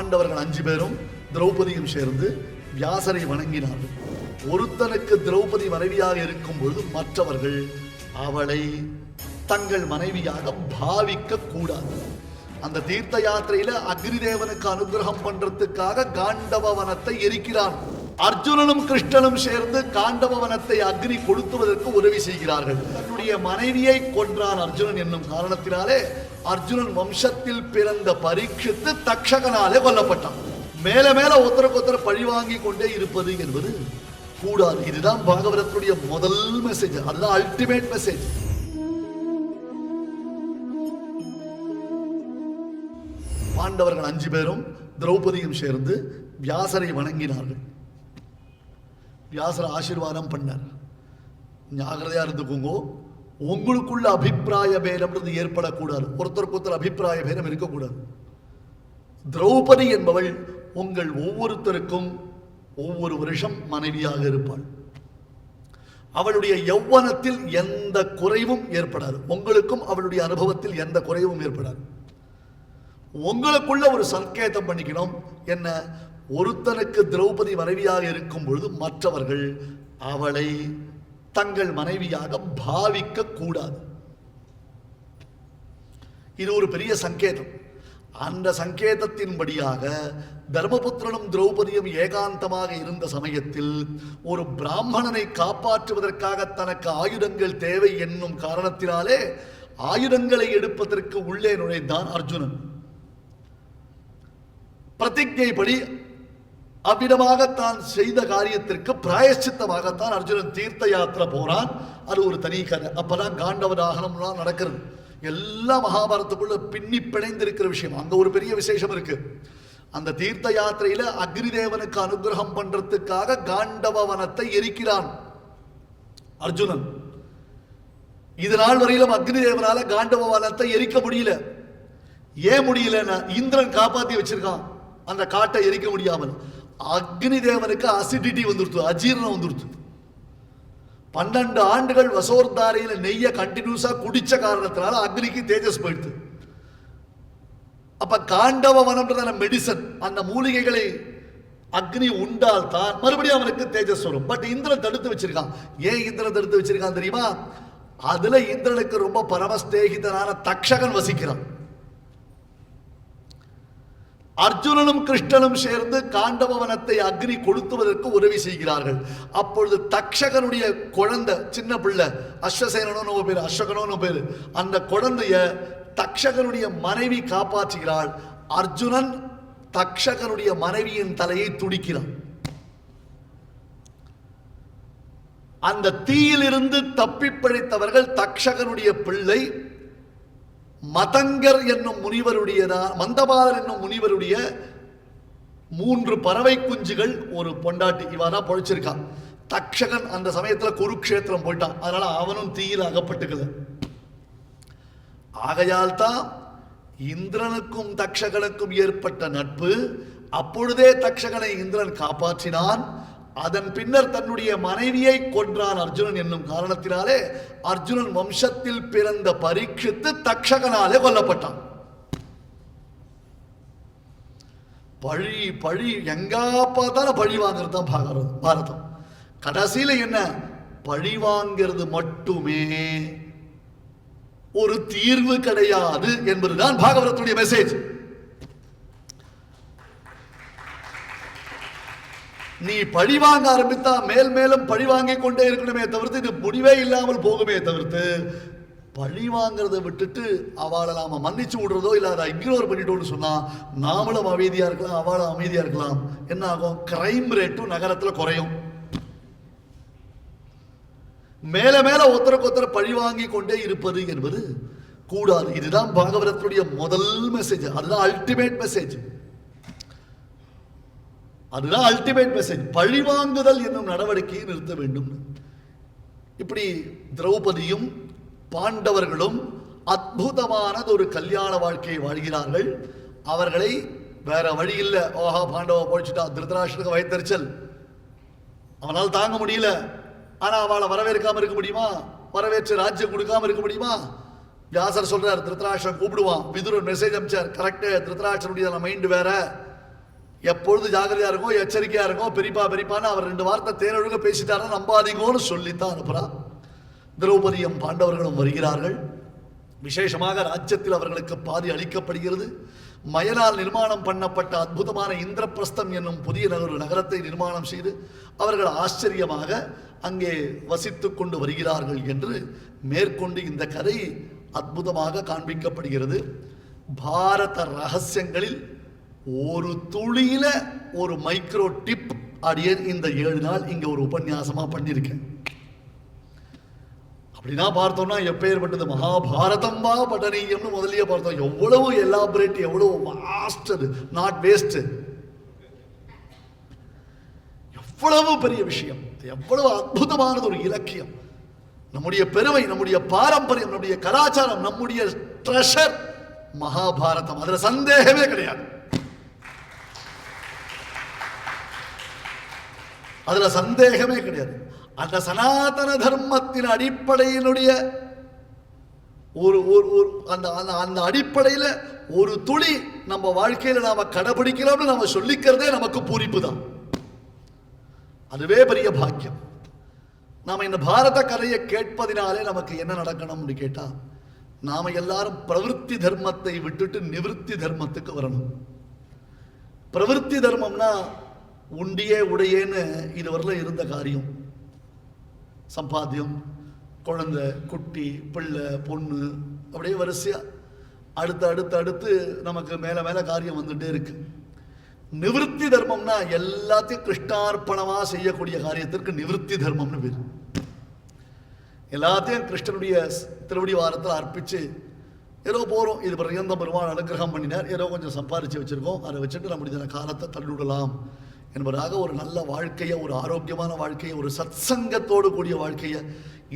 பாண்டவர்கள் அஞ்சு பேரும் திரௌபதியும் சேர்ந்து வியாசரை வணங்கினார்கள். ஒருத்தனுக்கு திரௌபதி மனைவியாக இருக்கும் பொழுது மற்றவர்கள் அவளை தங்கள் மனைவியாக பாவிக்க கூடாது. அந்த தீர்த்த யாத்திரையில அக்னிதேவனுக்கு அனுகிரகம் பண்றதுக்காக காண்டவ வனத்தை எரிக்கிறான். அர்ஜுனனும் கிருஷ்ணனும் சேர்ந்து காண்டபவனத்தை அக்னி கொளுத்துவதற்கு உதவி செய்கிறார்கள். தன்னுடைய மனைவியை கொன்றான் அர்ஜுனன் என்னும் காரணத்தினாலே அர்ஜுனன் வம்சத்தில் பிறந்த பரீட்சித்து தக்ஷகனாலே கொல்லப்பட்டான். மேல மேல ஒருத்தருக்கு ஒருத்தர் பழி வாங்கி கொண்டே இருப்பது என்பது கூடாது. இதுதான் பாகவதத்துடைய முதல் மெசேஜ் அதுதான் அல்டிமேட் மெசேஜ் பாண்டவர்கள் அஞ்சு பேரும் திரௌபதியும் சேர்ந்து வியாசரை வணங்கினார்கள். வியாசர் ஆசீர்வாதம் பண்ணார். ஜாகிரதையாக இருந்துக்கோங்கோ. உங்களுக்குள்ள அபிப்பிராய பேரம்ன்றது ஏற்படக்கூடாது. ஒருத்தருக்கு ஒருத்தர் அபிப்பிராய பேரம் இருக்கக்கூடாது. திரௌபதி என்பவள் உங்கள் ஒவ்வொருத்தருக்கும் ஒவ்வொரு வருஷம் மனைவியாக இருப்பாள். அவளுடைய யௌவனத்தில் எந்த குறைவும் ஏற்படாது. உங்களுக்கும் அவளுடைய அனுபவத்தில் எந்த குறைவும் ஏற்படாது. உங்களுக்குள்ள ஒரு சங்கேதம் பண்ணிக்கணும். என்ன? ஒருத்தனுக்கு திரௌபதி மனைவியாக இருக்கும் பொழுது மற்றவர்கள் அவளை தங்கள் மனைவியாக பாவிக்க கூடாது. இது ஒரு பெரிய சங்கேதம். அந்த சங்கேதத்தின்படியாக தர்மபுத்திரனும் திரௌபதியும் ஏகாந்தமாக இருந்த சமயத்தில் ஒரு பிராமணனை காப்பாற்றுவதற்காக தனக்கு ஆயுதங்கள் தேவை என்னும் காரணத்தினாலே ஆயுதங்களை எடுப்பதற்கு உள்ளே நுழைந்தான் அர்ஜுனன். பிரதிஜைப்படி அவ்விதமாக தான் செய்த காரியத்திற்கு பிராயச்சித்தமாகத்தான் அர்ஜுனன் தீர்த்த யாத்திரை போறான். அது ஒரு தனி கதை. அப்பதான் காண்டவ தாகனம்லாம் நடக்கிறது. எல்லாம் மகாபாரதத்துக்குள்ள பின்னி பிணைந்திருக்கிற விஷயம். அங்க ஒரு பெரிய விசேஷம் இருக்கு. அந்த தீர்த்த யாத்திரையில அக்னிதேவனுக்கு அனுகிரகம் பண்றதுக்காக காண்டவ வனத்தை எரிக்கிறான் அர்ஜுனன். இது நாள் வரையிலும் அக்னிதேவனால காண்டவ வனத்தை எரிக்க முடியல. ஏன் முடியலன்னா இந்திரன் காப்பாத்தி வச்சிருக்கான். அந்த காட்டை எரிக்க முடியாமல். அக்னி தேவனுக்கு அசிடிட்டி வந்துருத்து அஜீரணம் வந்துருத்து பன்னெண்டு ஆண்டுகள் வசோர்தாரையில் நெய்ய கண்டினியூஸாக குடித்த காரணத்தினால அக்னிக்கு தேஜஸ் போயிடுது அப்போ காண்டவ வனம்ன்றதான மெடிசன் அந்த மூலிகைகளை அக்னி உண்டால் தான் மறுபடியும் அவனுக்கு தேஜஸ் வரும். பட் இந்திரன் தடுத்து வச்சிருக்கான். ஏன் இந்திரன் தடுத்து வச்சிருக்கான் தெரியுமா? அதுல இந்திரனுக்கு ரொம்ப பரமஸ்தேகிதனான தக்ஷகன் வசிக்கிறான். அர்ஜுனனும் கிருஷ்ணனும் சேர்ந்து காண்டபவனத்தை அக்னி கொளுத்துவதற்கு உதவி செய்கிறார்கள். அப்பொழுது தக்ஷகனுடைய குழந்தை சின்ன பிள்ளை அஸ்வசேனனோ பேர் அஸ்வகனோ பேர் அந்த குழந்தைய தக்ஷகனுடைய மனைவி காப்பாற்றுகிறாள். அர்ஜுனன் தக்ஷகனுடைய மனைவியின் தலையை துடிக்கிறான். அந்த தீயிலிருந்து தப்பிப்பிழைத்தவர்கள் தக்ஷகனுடைய பிள்ளை மதங்கர் என்னும் முனிவருடையதா மந்தபாதர் என்னும் முனிவருடைய மூன்று பறவை குஞ்சுகள் ஒரு பொண்டாட்டி இவாதான் பொழைச்சிருக்கான் தக்ஷகன் அந்த சமயத்துல குருக்ஷேத்திரம் போயிட்டான். அதனால அவனும் தீயில் அகப்பட்டுக்கல. ஆகையால் தான் இந்திரனுக்கும் தக்ஷகனுக்கும் ஏற்பட்ட நட்பு அப்பொழுதே தக்ஷகனை இந்திரன் காப்பாற்றினான். அதன் பின்னர் தன்னுடைய மனைவியை கொன்றான் அர்ஜுனன் என்னும் காரணத்தினாலே அர்ஜுனன் வம்சத்தில் பிறந்த பரீட்சித்து தக்ஷகனாலே கொல்லப்பட்டான். பழி பழி எங்கா பார்த்தாலும் பழி வாங்குறது தான் பாரதம் பாரதம். கடைசியில் என்ன? பழி வாங்கிறது மட்டுமே. ஒரு தீர்வு கிடையாது என்பதுதான் பாகவதத்துடைய மெசேஜ் நீ பழி வாங்க ஆரம்பித்தா மேல் மேலும் பழி வாங்கி கொண்டே இருக்கணுமே தவிர்த்து இது முடிவே இல்லாமல் போகுமே தவிர்த்து பழி வாங்கிறத விட்டுட்டு அவளை நாம மன்னிச்சு விடுறதோ இல்லை அதை இக்னோர் பண்ணிட்டோம்னு சொன்னா நாமளும் அமைதியா இருக்கலாம் அவளும் அமைதியா இருக்கலாம். என்ன ஆகும்? கிரைம் ரேட்டும் நகரத்துல குறையும். மேல மேல ஒருத்தருக்கு ஒருத்தர் பழி வாங்கி கொண்டே இருப்பது என்பது கூடாது. இதுதான் பாகவதத்துடைய முதல் மெசேஜ் அதுதான் அல்டிமேட் மெசேஜ் அதுதான் அல்டிமேட் மெசேஜ் பழிவாங்குதல் என்னும் நடவடிக்கையை நிறுத்த வேண்டும். இப்படி திரௌபதியும் பாண்டவர்களும் அற்புதமானது ஒரு கல்யாண வாழ்க்கையை வாழ்கிறார்கள். அவர்களை வேற வழி இல்லை. ஓஹா பாண்டவ பொழிச்சுட்டா திருதராஷ்டிரக்கு வயத்தறிச்சல் அவனால் தாங்க முடியல. ஆனா அவளை வரவேற்காம இருக்க முடியுமா? வரவேற்று ராஜ்யம் கொடுக்காம இருக்க முடியுமா? வியாசர் சொல்றார் திருத்தராஷ்டிரம் கூப்பிடுவான். விதுரன் மெசேஜ் அமிச்சார் கரெக்டு திருத்தராஷ்டிரனுடைய மைண்டு வேற. எப்பொழுது ஜாகிரதையா இருக்கும் எச்சரிக்கையா இருக்கும் பெரியப்பா பெரியப்பான்னு அவர் ரெண்டு வார்த்தை தேனொழுக பேசிட்டாருன்னா நம்பாதீங்கன்னு சொல்லித்தான் அனுப்புறான் திரௌபதியம் பாண்டவர்களும் வருகிறார்கள். விசேஷமாக ராஜ்யத்தில் அவர்களுக்கு பாதி அளிக்கப்படுகிறது. மயனால் நிர்மாணம் பண்ணப்பட்ட அற்புதமான இந்திரபிரஸ்தம் என்னும் புதிய நகர் நகரத்தை நிர்மாணம் செய்து அவர்கள் ஆச்சரியமாக அங்கே வசித்து கொண்டு வருகிறார்கள் என்று மேற்கொண்டு இந்த கதை அற்புதமாக காண்பிக்கப்படுகிறது. பாரத ரகசியங்களில் ஒரு துளியில ஒரு மைக்ரோ டிப் அடியேன் இந்த ஏழு நாள் இங்க ஒரு உபன்யாசமா பண்ணியிருக்கேன். அப்படின்னா பார்த்தோம்னா எப்பேற்பட்டது? மகாபாரதம் வா பட்டனீயம்னு முதல்லயே பார்த்தோம். எவ்வளவு எலாபரேட் எவ்வளவு வாஸ்ட் அது. நாட் வேஸ்ட் எவ்வளவு பெரிய விஷயம். எவ்வளவு அற்புதமானது ஒரு இலக்கியம். நம்முடைய பெருமை நம்முடைய பாரம்பரியம் நம்முடைய கலாச்சாரம் நம்முடைய ட்ரெஷர் மகாபாரதம். அதுல சந்தேகமே கிடையாது. அதுல சந்தேகமே கிடையாது. அந்த சனாதன தர்மத்தின் அடிப்படையினுடைய ஒரு ஒரு ஒரு அந்த அந்த அந்த அடிப்படையில் ஒரு துளி நம்ம வாழ்க்கையில் நாம கடைபிடிக்கிறோம்னு நம்ம சொல்லிக்கிறதே நமக்கு பூரிப்பு தான் அதுவே பெரிய பாக்கியம். நாம இந்த பாரத கதையை கேட்பதினாலே நமக்கு என்ன நடக்கணும்னு கேட்டால் நாம எல்லாரும் பிரவிற்த்தி தர்மத்தை விட்டுட்டு நிவிருத்தி தர்மத்துக்கு வரணும். பிரவிற்த்தி தர்மம்னா உண்டியே உடையேன்னு இதுவரையில் இருந்த காரியம். சம்பாத்தியம் குழந்தை குட்டி பிள்ளை பொண்ணு அப்படியே வரிசையா. அடுத்து அடுத்து அடுத்து நமக்கு மேலே மேலே காரியம் வந்துகிட்டே இருக்கு. நிவிருத்தி தர்மம்னா எல்லாத்தையும் கிருஷ்ணார்ப்பணமாக செய்யக்கூடிய காரியத்திற்கு நிவிருத்தி தர்மம்னு பேர். எல்லாத்தையும் கிருஷ்ணனுடைய திருவடி வாரத்தில் அர்ப்பிச்சு ஏதோ போகிறோம் இது பர்யந்த பெருமாள் அனுகிரகம் பண்ணினார். ஏதோ கொஞ்சம் சம்பாரித்து வச்சிருக்கோம். அதை வச்சுட்டு நம்முடைய காலத்தை தள்ளிவிடலாம். என்பதாக ஒரு நல்ல வாழ்க்கையை ஒரு ஆரோக்கியமான வாழ்க்கையை ஒரு சத்சங்கத்தோடு கூடிய வாழ்க்கையை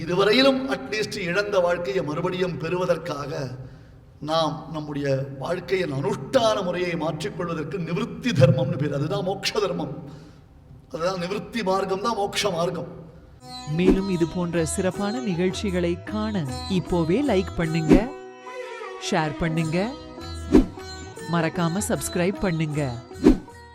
இதுவரையிலும் அட்லீஸ்ட் இழந்த வாழ்க்கையை மறுபடியும் பெறுவதற்காக நாம் நம்முடைய வாழ்க்கையின் அனுஷ்டான முறையை மாற்றிக்கொள்வதற்கு நிவிருத்தி தர்மம்னு பேர். அதுதான் மோட்ச தர்மம். அதுதான் நிவிருத்தி மார்க்கம் தான் மோட்ச மார்க்கம். மேலும் இது போன்ற சிறப்பான நிகழ்ச்சிகளை காண இப்போவே லைக் பண்ணுங்க ஷேர் பண்ணுங்க மறக்காம சப்ஸ்கிரைப் பண்ணுங்க.